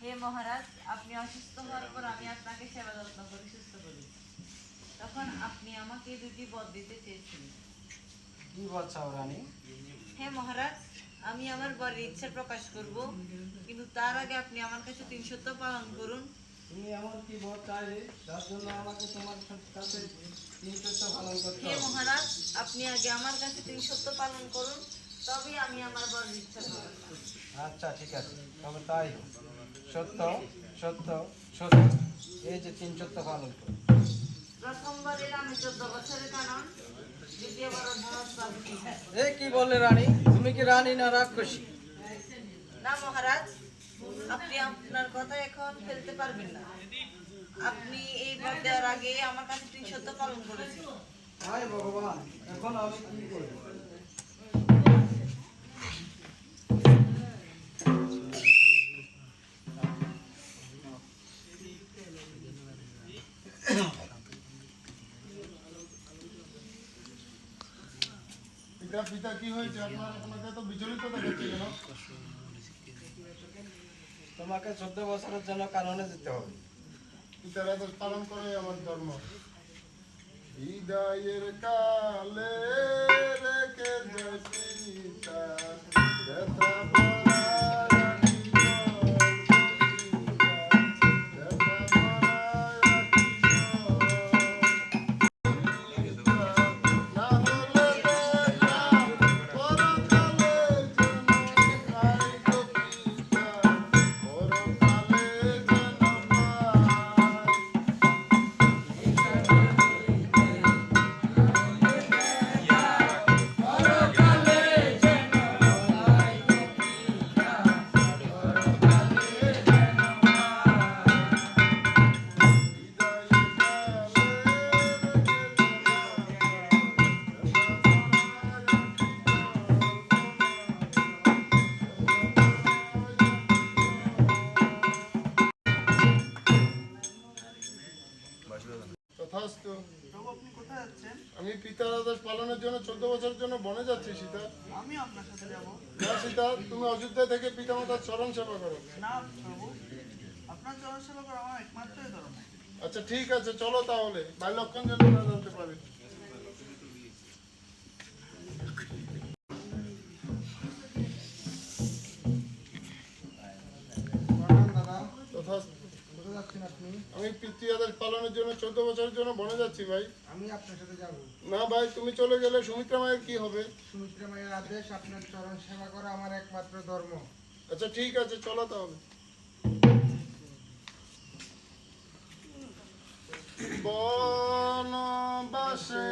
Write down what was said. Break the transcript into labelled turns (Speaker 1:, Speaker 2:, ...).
Speaker 1: হে মহারাজ আপনি অসুস্থ হওয়ার পর আমি আপনাকে সেবা যত্ন করে সুস্থ করি। তখন আপনি আমাকে দুটি পদ দিতে চেয়েছিলেন।
Speaker 2: কি বলছাও রানী?
Speaker 1: হে মহারাজ আমি আমার বরের ইচ্ছা প্রকাশ করব কিন্তু তার আগে আপনি আমার কাছে তিন সত্য পালন করুন।
Speaker 2: তুমি এমন কি বর চাইলে যার জন্য আমাকে তোমার কাছে তিন সত্য পালন করতে
Speaker 1: হে মহারাজ আপনি আগে আমার কাছে তিন সত্য পালন করুন তবেই আমি আমার বরের ইচ্ছা করব
Speaker 2: আচ্ছা ঠিক আছে। তবে তাই সত্য সত্য সত্য। এই যে তিন সত্য পালন করো।
Speaker 1: প্রথমবারের আমি চোদ্দ বছরের কারণ দ্বিতীয়বার
Speaker 2: এ কি বললে রানী? তুমি কি রানী না রাক্ষসী?
Speaker 1: না মহারাজ আপনি আপনার কথা এখন ফেলতে পারবেন না। আপনি এই পদ দেওয়ার আগে আমার কাছে তিন সত্য পালন করেছেন।
Speaker 2: হায় ভগবান এখন আমি কি করি
Speaker 3: পিতা পিতা কি হয়েছে? আপনার আপনাকে তো বিচলিত দেখাচ্ছে কেন?
Speaker 2: তোমাকে চোদ্দ বছরের জন্য কারণে যেতে হবে।
Speaker 3: পিতারা তো পালন করে আমার ধর্ম বিদায়ের কালে রেখে পিতা
Speaker 4: যাচ্ছেন?
Speaker 3: আমি পিতা আদেশ পালনের জন্য চোদ্দ বছরের জন্য বনে যাচ্ছি সীতা।
Speaker 4: আমি আপনার সাথে যাব।
Speaker 3: না সীতা তুমি অযোধ্যা থেকে পিতামাতার চরণ সেবা করো।
Speaker 4: না প্রভু আপনার চরণ সেবা করা আমার একমাত্রই ধর্ম।
Speaker 3: আচ্ছা ঠিক আছে চলো তাহলে। ভাই লক্ষণ যেন না জানতে পারে।
Speaker 5: যাচ্ছেন আপনি।
Speaker 3: আমি পিতৃ আদেশ পালনের জন্য চোদ্দ বছরের জন্য বনে যাচ্ছি ভাই।
Speaker 5: আমি আপনার সাথে যাব।
Speaker 3: না ভাই তুমি চলে গেলে সুমিত্রা মায়ের কি হবে?
Speaker 5: সুমিত্রা মায়ের আদেশ আপনার চরণ সেবা করা আমার একমাত্র ধর্ম।
Speaker 3: আচ্ছা ঠিক আছে চলো তাহলে। বনবাসে